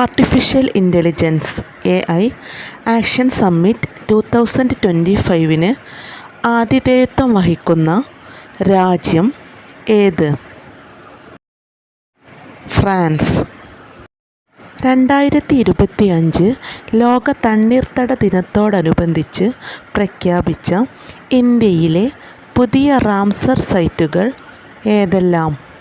Artificial intelligence A I action summit two thousand twenty ഫൈവിന് ആതിഥേയത്വം വഹിക്കുന്ന രാജ്യം ഏത്? ഫ്രാൻസ്. രണ്ടായിരത്തി ഇരുപത്തി അഞ്ച് ലോക തണ്ണീർത്തട ദിനത്തോടനുബന്ധിച്ച് പ്രഖ്യാപിച്ച ഇന്ത്യയിലെ പുതിയ റാംസർ സൈറ്റുകൾ ഏതെല്ലാം?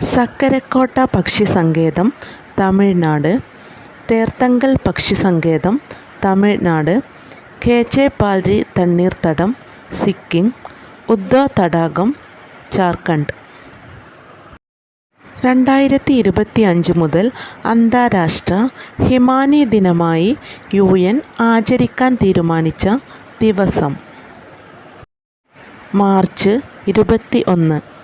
സക്കരക്കോട്ട പക്ഷി സങ്കേതം തമിഴ്നാട്. തേർത്തങ്കൽ പക്ഷി സങ്കേതം തമിഴ്നാട്. കേച്ചേപാൽരി തണ്ണീർത്തടം സിക്കിം. ഉദ്ധോ തടാകം ജാർഖണ്ഡ്. രണ്ടായിരത്തി ഇരുപത്തി അഞ്ച് മുതൽ അന്താരാഷ്ട്ര ഹിമാനി ദിനമായി യു എൻ ആചരിക്കാൻ തീരുമാനിച്ച ദിവസം. മാർച്ച് ഇരുപത്തി ഒന്ന്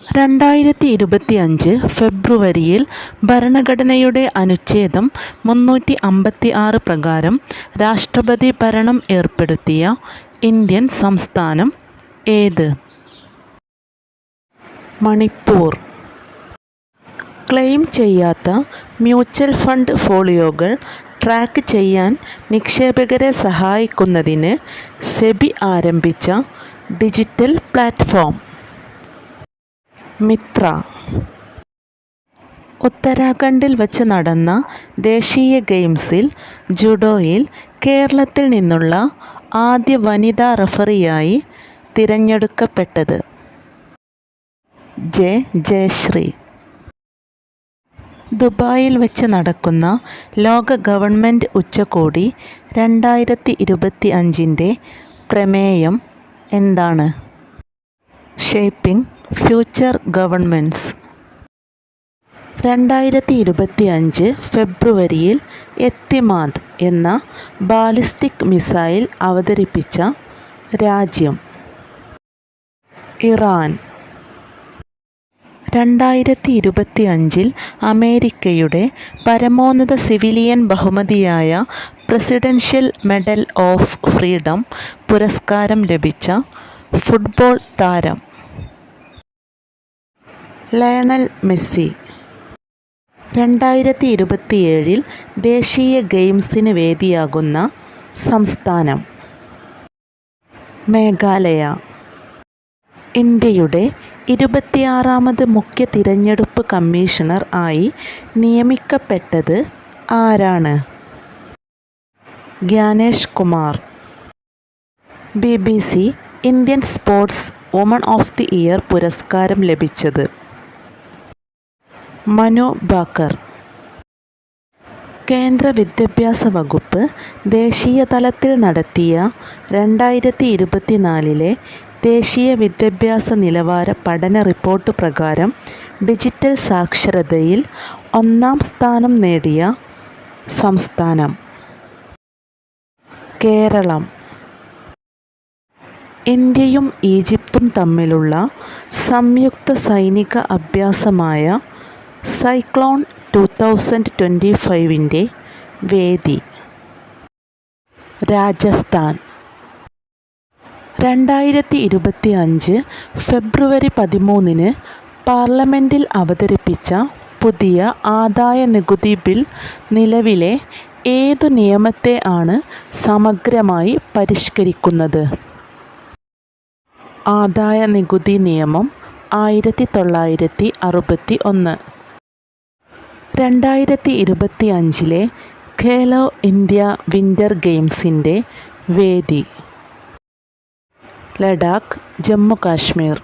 രണ്ടായിരത്തി ഇരുപത്തി അഞ്ച് ഫെബ്രുവരിയിൽ ഭരണഘടനയുടെ അനുച്ഛേദം മുന്നൂറ്റി അമ്പത്തി ആറ് പ്രകാരം രാഷ്ട്രപതി ഭരണം ഏർപ്പെടുത്തിയ ഇന്ത്യൻ സംസ്ഥാനം ഏത്? മണിപ്പൂർ. ക്ലെയിം ചെയ്യാത്ത മ്യൂച്വൽ ഫണ്ട് ഫോളിയോകൾ ട്രാക്ക് ചെയ്യാൻ നിക്ഷേപകരെ സഹായിക്കുന്നതിന് സെബി ആരംഭിച്ച ഡിജിറ്റൽ പ്ലാറ്റ്ഫോം. മിത്ര. ഉത്തരാഖണ്ഡിൽ വച്ച് നടന്ന ദേശീയ ഗെയിംസിൽ ജുഡോയിൽ കേരളത്തിൽ നിന്നുള്ള ആദ്യ വനിതാ റഫറിയായി തിരഞ്ഞെടുക്കപ്പെട്ടത് ജെ ജയശ്രീ. ദുബായിൽ വച്ച് നടക്കുന്ന ലോക ഗവൺമെന്റ് ഉച്ചകോടി രണ്ടായിരത്തി ഇരുപത്തി അഞ്ചിന്റെ പ്രമേയം എന്താണ്? ഷേപ്പിംഗ് ഫ്യൂച്ചർ ഗവൺമെന്റ്സ് രണ്ടായിരത്തി ഇരുപത്തി അഞ്ച് ഫെബ്രുവരിയിൽ എത്തിമാദ് എന്ന ബാലിസ്റ്റിക് മിസൈൽ അവതരിപ്പിച്ച രാജ്യം. ഇറാൻ. രണ്ടായിരത്തി ഇരുപത്തി അഞ്ചിൽ അമേരിക്കയുടെ പരമോന്നത സിവിലിയൻ ബഹുമതിയായ പ്രസിഡൻഷ്യൽ മെഡൽ ഓഫ് ഫ്രീഡം പുരസ്കാരം ലഭിച്ച ഫുട്ബോൾ താരം ലയണൽ മെസ്സി. രണ്ടായിരത്തി ഇരുപത്തിയേഴിൽ ദേശീയ ഗെയിംസിന് വേദിയാകുന്ന സംസ്ഥാനം മേഘാലയ. ഇന്ത്യയുടെ ഇരുപത്തിയാറാമത് മുഖ്യ തിരഞ്ഞെടുപ്പ് കമ്മീഷണർ ആയി നിയമിക്കപ്പെട്ടത് ആരാണ്? Gyanesh Kumar. B B C Indian sportswoman of the year പുരസ്കാരം ലഭിച്ചത്. മനു ബാക്കർ. കേന്ദ്ര വിദ്യാഭ്യാസ വകുപ്പ് ദേശീയ തലത്തിൽ നടത്തിയ രണ്ടായിരത്തി ഇരുപത്തിനാലിലെ ദേശീയ വിദ്യാഭ്യാസ നിലവാര പഠന റിപ്പോർട്ട് പ്രകാരം ഡിജിറ്റൽ സാക്ഷരതയിൽ ഒന്നാം സ്ഥാനം നേടിയ സംസ്ഥാനം കേരളം. ഇന്ത്യയും ഈജിപ്തും തമ്മിലുള്ള സംയുക്ത സൈനിക അഭ്യാസമായ സൈക്ലോൺ ടു തൗസൻഡ് ട്വന്റി ഫൈവിന്റെ വേദി. രാജസ്ഥാൻ. രണ്ടായിരത്തി ഇരുപത്തി അഞ്ച് ഫെബ്രുവരി പതിമൂന്നിന് പാർലമെന്റിൽ അവതരിപ്പിച്ച പുതിയ ആദായ നികുതി ബിൽ നിലവിലെ ഏതു നിയമത്തെ ആണ് സമഗ്രമായി പരിഷ്കരിക്കുന്നത്? ആദായ നികുതി നിയമം ആയിരത്തി തൊള്ളായിരത്തി അറുപത്തി ഒന്ന് രണ്ടായിരത്തി ഇരുപത്തി അഞ്ചിലെ ഖേലോ ഇന്ത്യ വിന്റർ ഗെയിംസിന്റെ വേദി. ലഡാക്ക് ജമ്മു കാശ്മീർ.